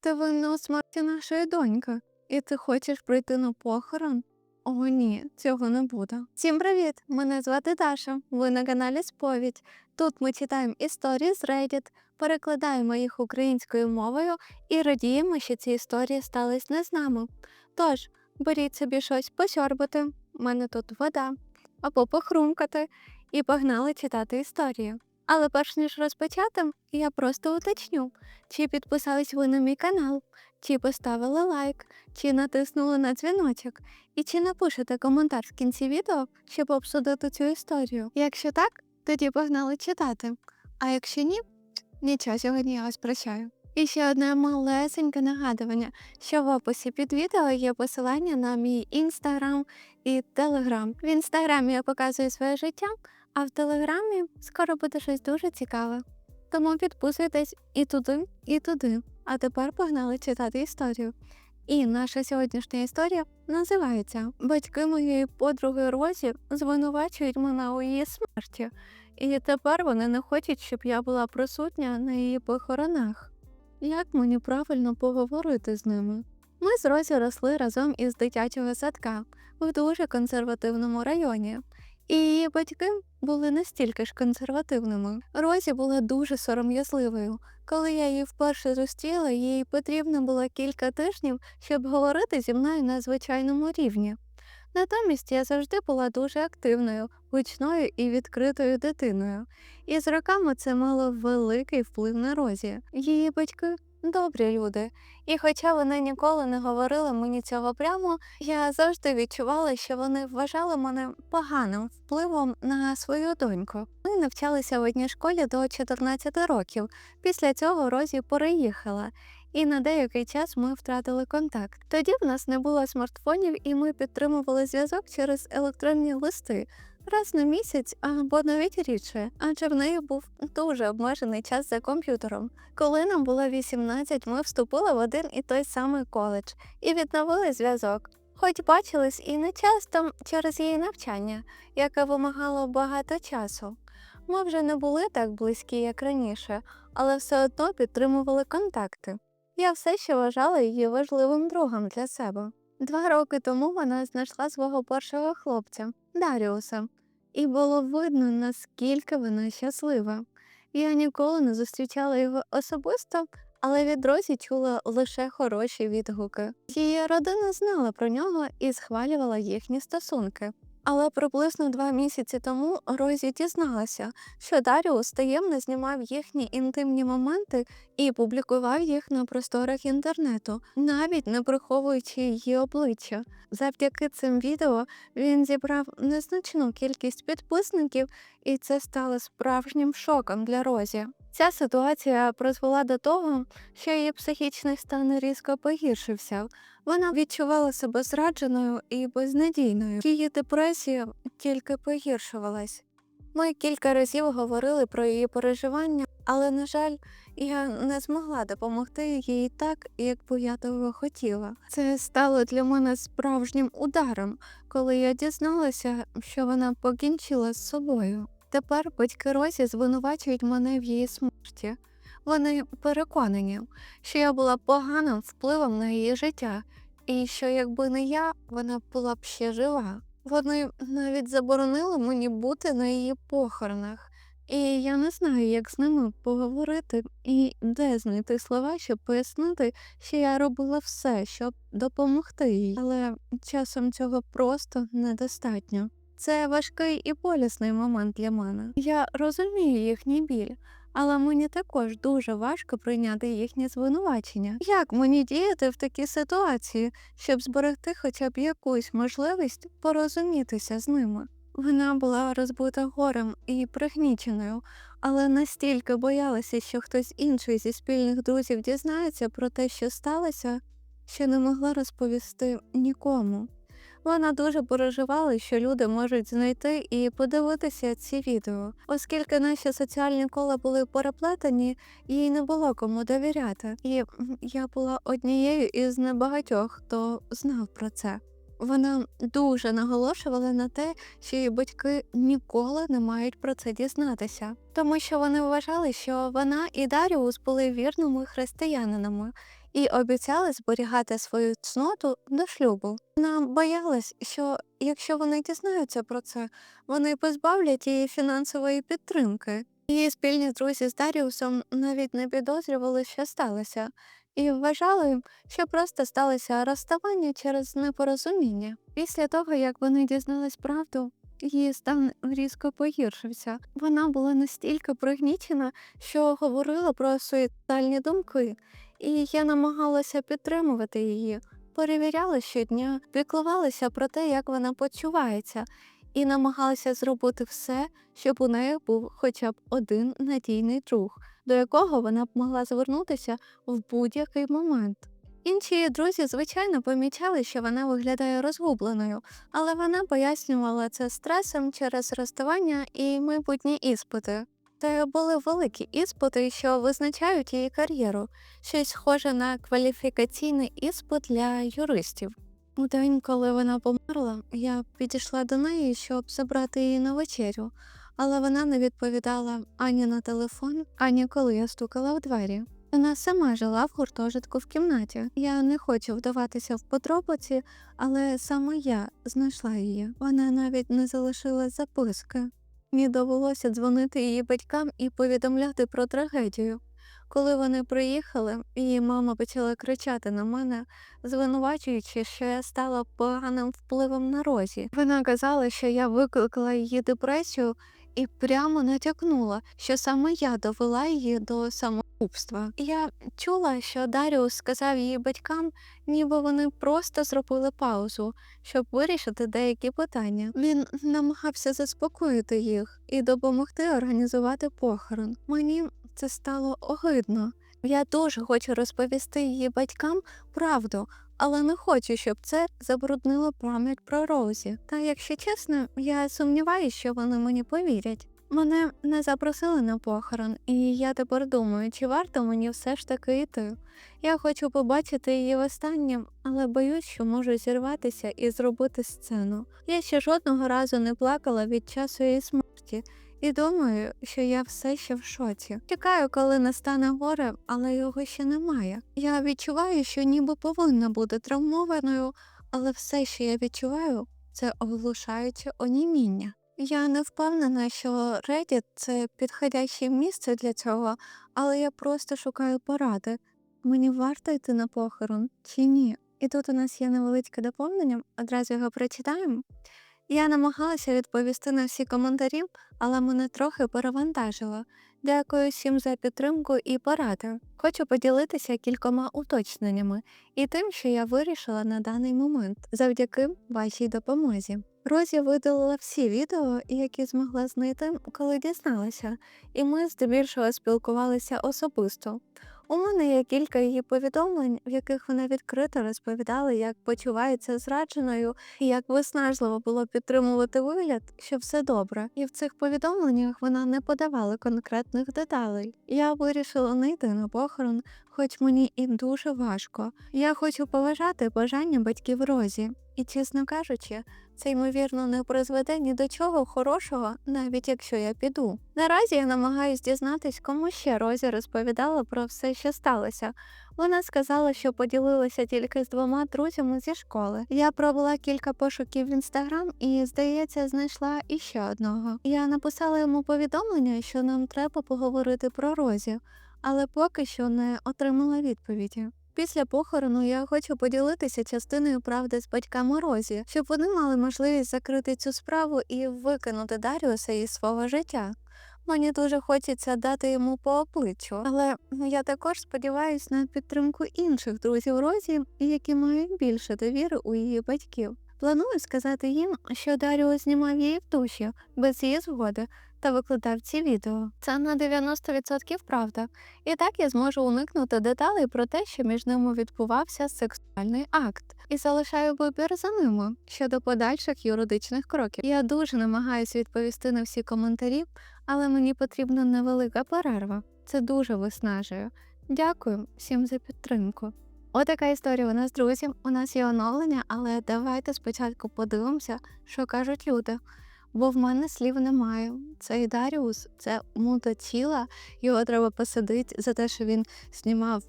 Ти винна у смерті нашої доньки, і ти хочеш прийти на похорон? О, ні, цього не буде. Всім привіт! Мене звати Даша. Ви на каналі Сповідь. Тут ми читаємо історії з Reddit, перекладаємо їх українською мовою і радіємо, що ці історії стались не з нами. Тож, беріть собі щось посьорбати, в мене тут вода, або похрумкати, і погнали читати історію. Але перш ніж розпочати, я просто уточню, чи підписались ви на мій канал, чи поставили лайк, чи натиснули на дзвіночок, і чи напишете коментар в кінці відео, щоб обсудити цю історію. Якщо так, тоді погнали читати. А якщо ні, нічого сьогодні я вас прощаю. І ще одне малесеньке нагадування, що в описі під відео є посилання на мій інстаграм і телеграм. В інстаграмі я показую своє життя, а в телеграмі скоро буде щось дуже цікаве. Тому підписуйтесь і туди, і туди. А тепер погнали читати історію. І наша сьогоднішня історія називається Батьки моєї подруги Розі звинувачують мене у її смерті, і тепер вони не хочуть, щоб я була присутня на її похоронах. Як мені правильно поговорити з ними? Ми з Розі росли разом із дитячого садка в дуже консервативному районі, і її батьки були настільки ж консервативними. Розі була дуже сором'язливою. Коли я її вперше зустріла, їй потрібно було кілька тижнів, щоб говорити зі мною на звичайному рівні. Натомість я завжди була дуже активною, гучною і відкритою дитиною, і з роками це мало великий вплив на Розі. Її батьки добрі люди, і хоча вони ніколи не говорили мені цього прямо, я завжди відчувала, що вони вважали мене поганим впливом на свою доньку. Ми навчалися в одній школі до 14 років. Після цього Розі переїхала. І на деякий час ми втратили контакт. Тоді в нас не було смартфонів, і ми підтримували зв'язок через електронні листи раз на місяць або навіть рідше, адже в неї був дуже обмежений час за комп'ютером. Коли нам було 18, ми вступили в один і той самий коледж і відновили зв'язок. Хоч бачились і не часто через її навчання, яке вимагало багато часу. Ми вже не були так близькі, як раніше, але все одно підтримували контакти. Я все ще вважала її важливим другом для себе. Два роки тому вона знайшла свого першого хлопця Даріуса, і було видно, наскільки вона щаслива. Я ніколи не зустрічала його особисто, але від Розі чула лише хороші відгуки. Її родина знала про нього і схвалювала їхні стосунки. Але приблизно два місяці тому Розі дізналася, що Даріус таємно знімав їхні інтимні моменти і публікував їх на просторах інтернету, навіть не приховуючи її обличчя. Завдяки цим відео він зібрав незначну кількість підписників, і це стало справжнім шоком для Розі. Ця ситуація призвела до того, що її психічний стан різко погіршився. Вона відчувала себе зрадженою і безнадійною. Її депресія тільки погіршувалась. Ми кілька разів говорили про її переживання, але, на жаль, я не змогла допомогти їй так, як би я того хотіла. Це стало для мене справжнім ударом, коли я дізналася, що вона покінчила з собою. Тепер батьки Розі звинувачують мене в її смерті. Вони переконані, що я була поганим впливом на її життя, і що якби не я, вона була б ще жива. Вони навіть заборонили мені бути на її похоронах, і я не знаю, як з ними поговорити і де знайти слова, щоб пояснити, що я робила все, щоб допомогти їй, але часом цього просто недостатньо. Це важкий і болісний момент для мене. Я розумію їхній біль, але мені також дуже важко прийняти їхнє звинувачення. Як мені діяти в такій ситуації, щоб зберегти хоча б якусь можливість порозумітися з ними? Вона була розбита горем і пригніченою, але настільки боялася, що хтось інший зі спільних друзів дізнається про те, що сталося, що не могла розповісти нікому. Вона дуже переживала, що люди можуть знайти і подивитися ці відео, оскільки наші соціальні кола були переплетені, їй не було кому довіряти. І я була однією із небагатьох, хто знав про це. Вона дуже наголошувала на те, що її батьки ніколи не мають про це дізнатися, тому що вони вважали, що вона і Даріус були вірними християнинами, і обіцяли зберігати свою цноту до шлюбу. Вона боялась, що якщо вони дізнаються про це, вони позбавлять її фінансової підтримки. Її спільні друзі з Даріусом навіть не підозрювали, що сталося, і вважали, що просто сталося розставання через непорозуміння. Після того, як вони дізнались правду, її стан різко погіршився. Вона була настільки пригнічена, що говорила про суїцидальні думки, і я намагалася підтримувати її, перевіряла щодня, піклувалася про те, як вона почувається, і намагалася зробити все, щоб у неї був хоча б один надійний друг, до якого вона б могла звернутися в будь-який момент. Інші її друзі, звичайно, помічали, що вона виглядає розгубленою, але вона пояснювала це стресом через розставання і майбутні іспити. Це були великі іспити, що визначають її кар'єру, щось схоже на кваліфікаційний іспит для юристів. У день, коли вона померла, я підійшла до неї, щоб забрати її на вечерю, але вона не відповідала ані на телефон, ані коли я стукала в двері. Вона сама жила в гуртожитку в кімнаті. Я не хочу вдаватися в подробиці, але саме я знайшла її. Вона навіть не залишила записки. Мені довелося дзвонити її батькам і повідомляти про трагедію. Коли вони приїхали, її мама почала кричати на мене, звинувачуючи, що я стала поганим впливом на розі. Вона казала, що я викликала її депресію і прямо натякнула, що саме я довела її до самогубства. Я чула, що Даріус сказав її батькам, ніби вони просто зробили паузу, щоб вирішити деякі питання. Він намагався заспокоїти їх і допомогти організувати похорон. Мені це стало огидно. Я дуже хочу розповісти її батькам правду, але не хочу, щоб це забруднило пам'ять про Розі. Та якщо чесно, я сумніваюся, що вони мені повірять. Мене не запросили на похорон, і я тепер думаю, чи варто мені все ж таки йти. Я хочу побачити її востаннє, але боюсь, що можу зірватися і зробити сцену. Я ще жодного разу не плакала від часу її смерті. І думаю, що я все ще в шоці. Чекаю, коли настане горе, але його ще немає. Я відчуваю, що ніби повинна бути травмованою, але все, що я відчуваю, це оглушаюче оніміння. Я не впевнена, що Reddit – це підходяще місце для цього, але я просто шукаю поради. Мені варто йти на похорон чи ні? І тут у нас є невеличке доповнення, одразу його прочитаємо. Я намагалася відповісти на всі коментарі, але мене трохи перевантажило. Дякую всім за підтримку і поради. Хочу поділитися кількома уточненнями і тим, що я вирішила на даний момент завдяки вашій допомозі. Розі видалила всі відео, які змогла знайти, коли дізналася, і ми здебільшого спілкувалися особисто. У мене є кілька її повідомлень, в яких вона відкрито розповідала, як почувається зрадженою і як виснажливо було підтримувати вигляд, що все добре. І в цих повідомленнях вона не подавала конкретних деталей. Я вирішила не йти на похорон, хоч мені і дуже важко. Я хочу поважати бажання батьків Розі, і, чесно кажучи, це ймовірно не призведе ні до чого хорошого, навіть якщо я піду. Наразі я намагаюсь дізнатись, кому ще Розі розповідала про все, що сталося. Вона сказала, що поділилася тільки з двома друзями зі школи. Я провела кілька пошуків в інстаграм і, здається, знайшла іще одного. Я написала йому повідомлення, що нам треба поговорити про Розі, але поки що не отримала відповіді. Після похорону я хочу поділитися частиною правди з батьками Розі, щоб вони мали можливість закрити цю справу і викинути Даріуса із свого життя. Мені дуже хочеться дати йому по обличчю, але я також сподіваюся на підтримку інших друзів Розі, які мають більше довіри у її батьків. Планую сказати їм, що Даріус знімав її в душі без її згоди та викладав ці відео. Це на 90% правда. І так я зможу уникнути деталей про те, що між ними відбувався сексуальний акт, і залишаю вибір за ними щодо подальших юридичних кроків. Я дуже намагаюся відповісти на всі коментарі, але мені потрібна невелика перерва. Це дуже виснажує. Дякую всім за підтримку. Отака історія у нас, друзі. У нас є оновлення, але давайте спочатку подивимося, що кажуть люди. Бо в мене слів немає. Цей Даріус це мута тіла, його треба посадити за те, що він знімав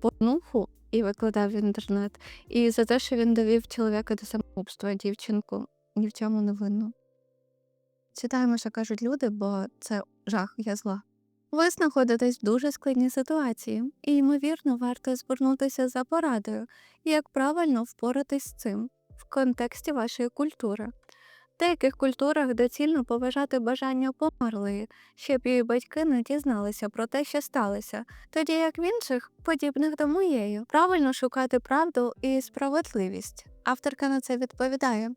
порнуху і викладав в інтернет, і за те, що він довів чоловіка до самогубства, дівчинку ні в чому не винну. Читаємо, що кажуть люди, бо це жах, я зла. Ви знаходитесь в дуже складній ситуації, і, ймовірно, варто звернутися за порадою, як правильно впоратись з цим в контексті вашої культури. Деяких культурах доцільно поважати бажання померлої, щоб її батьки не дізналися про те, що сталося, тоді як в інших, подібних до моєї, правильно шукати правду і справедливість. Авторка на це відповідає: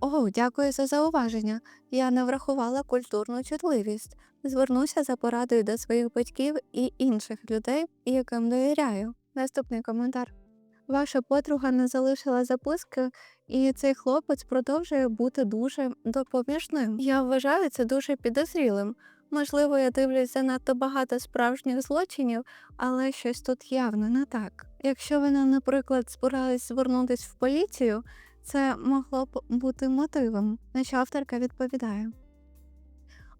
О, дякую за зауваження. Я не врахувала культурну чутливість. Звернуся за порадою до своїх батьків і інших людей, яким довіряю. Наступний коментар. Ваша подруга не залишила записки, і цей хлопець продовжує бути дуже допоміжним. Я вважаю це дуже підозрілим. Можливо, я дивлюсь занадто багато справжніх злочинів, але щось тут явно не так. Якщо вона, наприклад, збиралась звернутися в поліцію, це могло б бути мотивом, на що авторка відповідає.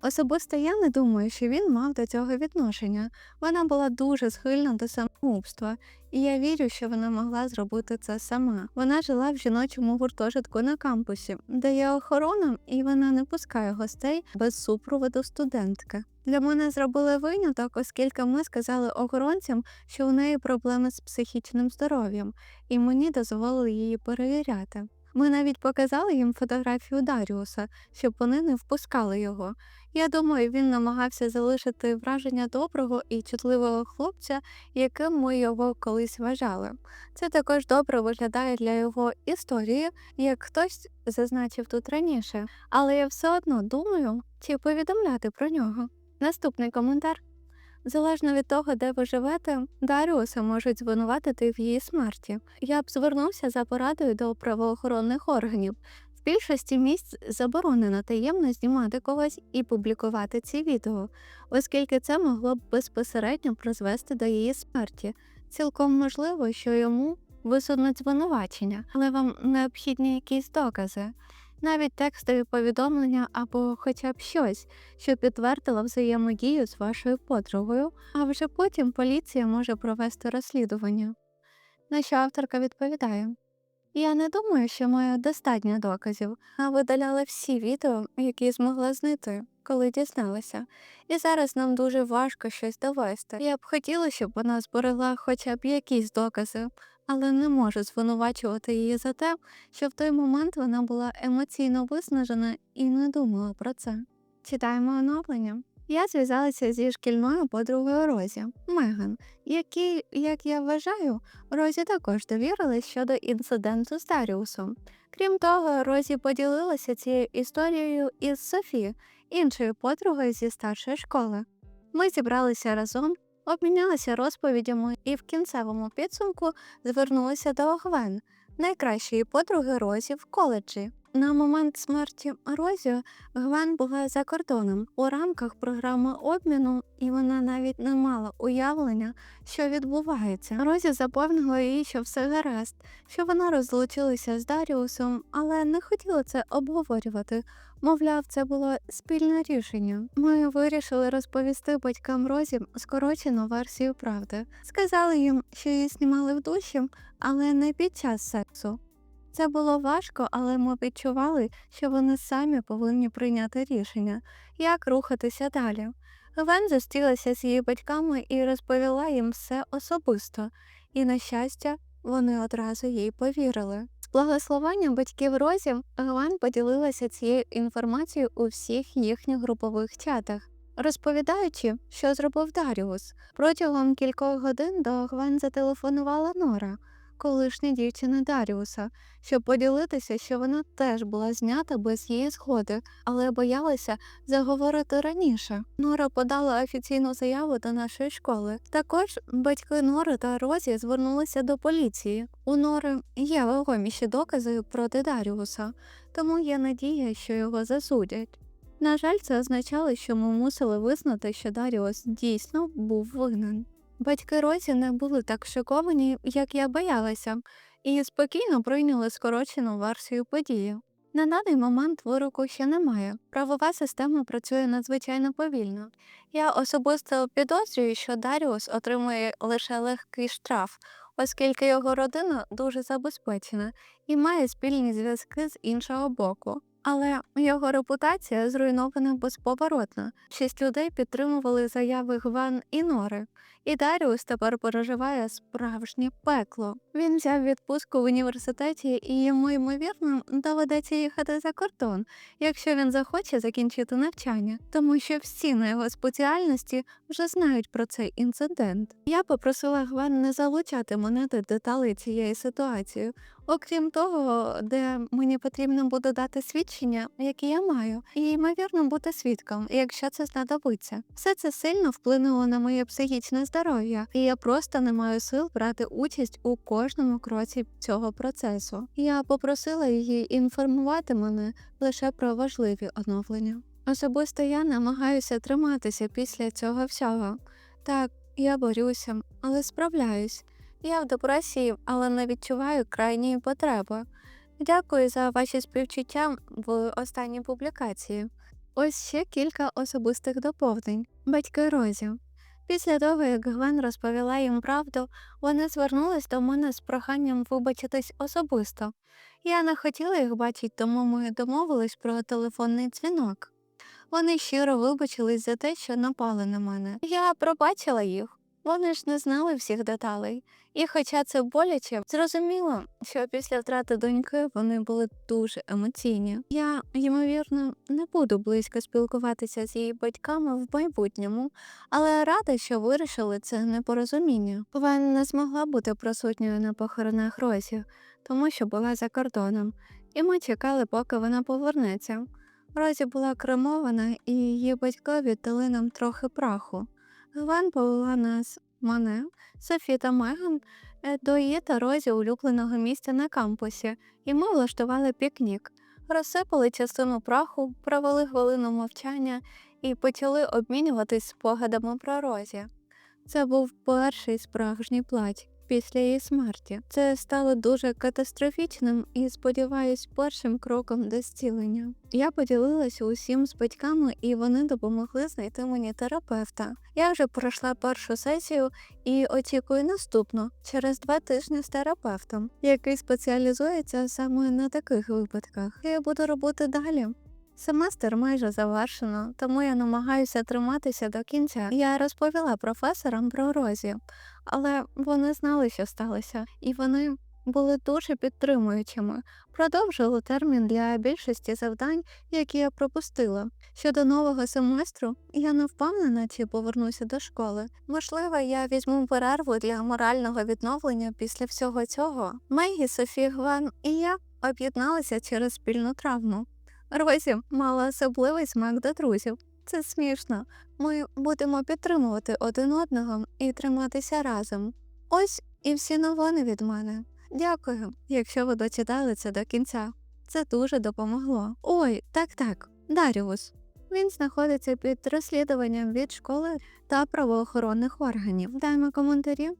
Особисто я не думаю, що він мав до цього відношення. Вона була дуже схильна до самогубства, і я вірю, що вона могла зробити це сама. Вона жила в жіночому гуртожитку на кампусі, де є охорона, і вона не пускає гостей без супроводу студентки. Для мене зробили виняток, оскільки ми сказали охоронцям, що у неї проблеми з психічним здоров'ям, і мені дозволили її перевіряти. Ми навіть показали їм фотографію Даріуса, щоб вони не впускали його. Я думаю, він намагався залишити враження доброго і чутливого хлопця, яким ми його колись вважали. Це також добре виглядає для його історії, як хтось зазначив тут раніше, але я все одно думаю, чи повідомляти про нього. Наступний коментар. Залежно від того, де ви живете, Даріуса можуть звинуватити в її смерті. Я б звернувся за порадою до правоохоронних органів. В більшості місць заборонено таємно знімати когось і публікувати ці відео, оскільки це могло б безпосередньо призвести до її смерті. Цілком можливо, що йому висунуть звинувачення, але вам необхідні якісь докази навіть текстові повідомлення або хоча б щось, що підтвердило взаємодію з вашою подругою, а вже потім поліція може провести розслідування. На що авторка відповідає: Я не думаю, що маю достатньо доказів, а видаляла всі відео, які змогла знайти. Коли дізналася, і зараз нам дуже важко щось довести. Я б хотіла, щоб вона зберегла хоча б якісь докази, але не можу звинувачувати її за те, що в той момент вона була емоційно виснажена і не думала про це. Читаємо оновлення. Я зв'язалася зі шкільною подругою Розі Меган, якій, як я вважаю, Розі також довірилась щодо інциденту з Даріусом. Крім того, Розі поділилася цією історією із Софі, іншою подругою зі старшої школи. Ми зібралися разом обмінялися розповідями і в кінцевому підсумку звернулися до Гвен, найкращої подруги Розі в коледжі. На момент смерті Розі Гвен була за кордоном у рамках програми обміну, і вона навіть не мала уявлення, що відбувається. Розі запевнила їй, що все гаразд, що вона розлучилася з Даріусом, але не хотіла це обговорювати. Мовляв, це було спільне рішення. Ми вирішили розповісти батькам Розі скорочену версію правди. Сказали їм, що її знімали в душі, але не під час сексу. Це було важко, але ми відчували, що вони самі повинні прийняти рішення, як рухатися далі. Гвен зустрілася з її батьками і розповіла їм все особисто, і, на щастя, вони одразу їй повірили. З благословенням батьків Розів Гвен поділилася цією інформацією у всіх їхніх групових чатах. Розповідаючи, що зробив Даріус, протягом кількох годин до Гвен зателефонувала Нора колишня дівчина Даріуса, щоб поділитися, що вона теж була знята без її згоди, але боялася заговорити раніше. Нора подала офіційну заяву до нашої школи. Також батьки Нори та Розі звернулися до поліції. У Нори є вагоміші докази проти Даріуса, тому є надія, що його засудять. На жаль, це означало, що ми мусили визнати, що Даріус дійсно був винен. Батьки Розі не були так шоковані, як я боялася, і спокійно прийняли скорочену версію події. На даний момент вироку ще немає. Правова система працює надзвичайно повільно. Я особисто підозрюю, що Даріус отримує лише легкий штраф, оскільки його родина дуже забезпечена і має спільні зв'язки з іншого боку. Але його репутація зруйнована безповоротно. Шість людей підтримували заяви Гван і Нори, і Даріус тепер переживає справжнє пекло. Він взяв відпустку в університеті, і йому ймовірно доведеться їхати за кордон, якщо він захоче закінчити навчання, тому що всі на його спеціальності вже знають про цей інцидент. Я попросила Гван не залучати мене до деталей цієї ситуації, окрім того, де мені потрібно буде дати свідчення, які я маю, і ймовірно бути свідком, якщо це знадобиться. Все це сильно вплинуло на моє психічне здоров'я, і я просто не маю сил брати участь у кожному кроці цього процесу. Я попросила її інформувати мене лише про важливі оновлення. Особисто я намагаюся триматися після цього всього. Так, я борюся, але справляюсь. Я в депресії, але не відчуваю крайньої потреби. Дякую за ваші співчуття в останній публікації. Ось ще кілька особистих доповнень. Батьки Розі. Після того, як Гвен розповіла їм правду, вони звернулись до мене з проханням вибачитись особисто. Я не хотіла їх бачити, тому ми домовились про телефонний дзвінок. Вони щиро вибачились за те, що напали на мене. Я пробачила їх. Вони ж не знали всіх деталей. І хоча це боляче, зрозуміло, що після втрати доньки вони були дуже емоційні. Я, ймовірно, не буду близько спілкуватися з її батьками в майбутньому, але рада, що вирішили це непорозуміння. Вен не змогла бути присутньою на похоронах Розі, тому що була за кордоном, і ми чекали, поки вона повернеться. Розі була кремована, і її батьки віддали нам трохи праху. Гвен повела нас, мене, Софі та Меган е, до її та Розі улюбленого місця на кампусі, і ми влаштували пікнік. Розсипали частину праху, провели хвилину мовчання і почали обмінюватись спогадами про Розі. Це був перший справжній плач після її смерті. Це стало дуже катастрофічним і, сподіваюсь, першим кроком до зцілення. Я поділилася усім з батьками, і вони допомогли знайти мені терапевта. Я вже пройшла першу сесію і очікую наступну через два тижні з терапевтом, який спеціалізується саме на таких випадках. Я буду робити далі. Семестр майже завершено, тому я намагаюся триматися до кінця. Я розповіла професорам про Розі, але вони знали, що сталося, і вони були дуже підтримуючими. Продовжили термін для більшості завдань, які я пропустила. Щодо нового семестру, я не впевнена, чи повернуся до школи. Можливо, я візьму перерву для морального відновлення після всього цього. Мегі, Софі, Гван і я об'єдналися через спільну травму. Розі мала особливий смак до друзів. Це смішно. Ми будемо підтримувати один одного і триматися разом. Ось і всі новини від мене. Дякую, якщо ви дочитали це до кінця. Це дуже допомогло. Ой, так так, Даріус. Він знаходиться під розслідуванням від школи та правоохоронних органів. Даймо коментарі.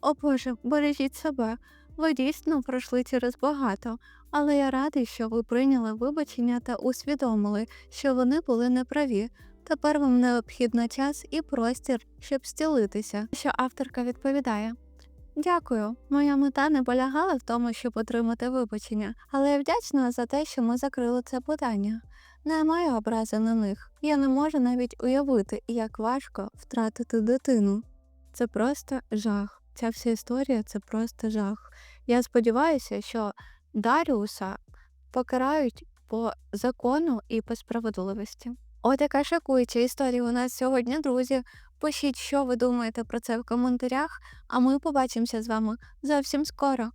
О Боже, бережіть себе. Ви дійсно пройшли через багато, але я радий, що ви прийняли вибачення та усвідомили, що вони були неправі. Тепер вам необхідно час і простір, щоб зцілитися. Що авторка відповідає. Дякую. Моя мета не полягала в тому, щоб отримати вибачення, але я вдячна за те, що ми закрили це питання. Не маю образи на них. Я не можу навіть уявити, як важко втратити дитину. Це просто жах. Ця вся історія це просто жах. Я сподіваюся, що Даріуса покарають по закону і по справедливості. От яка шокуюча історія у нас сьогодні, друзі. Пишіть, що ви думаєте про це в коментарях, а ми побачимося з вами зовсім скоро.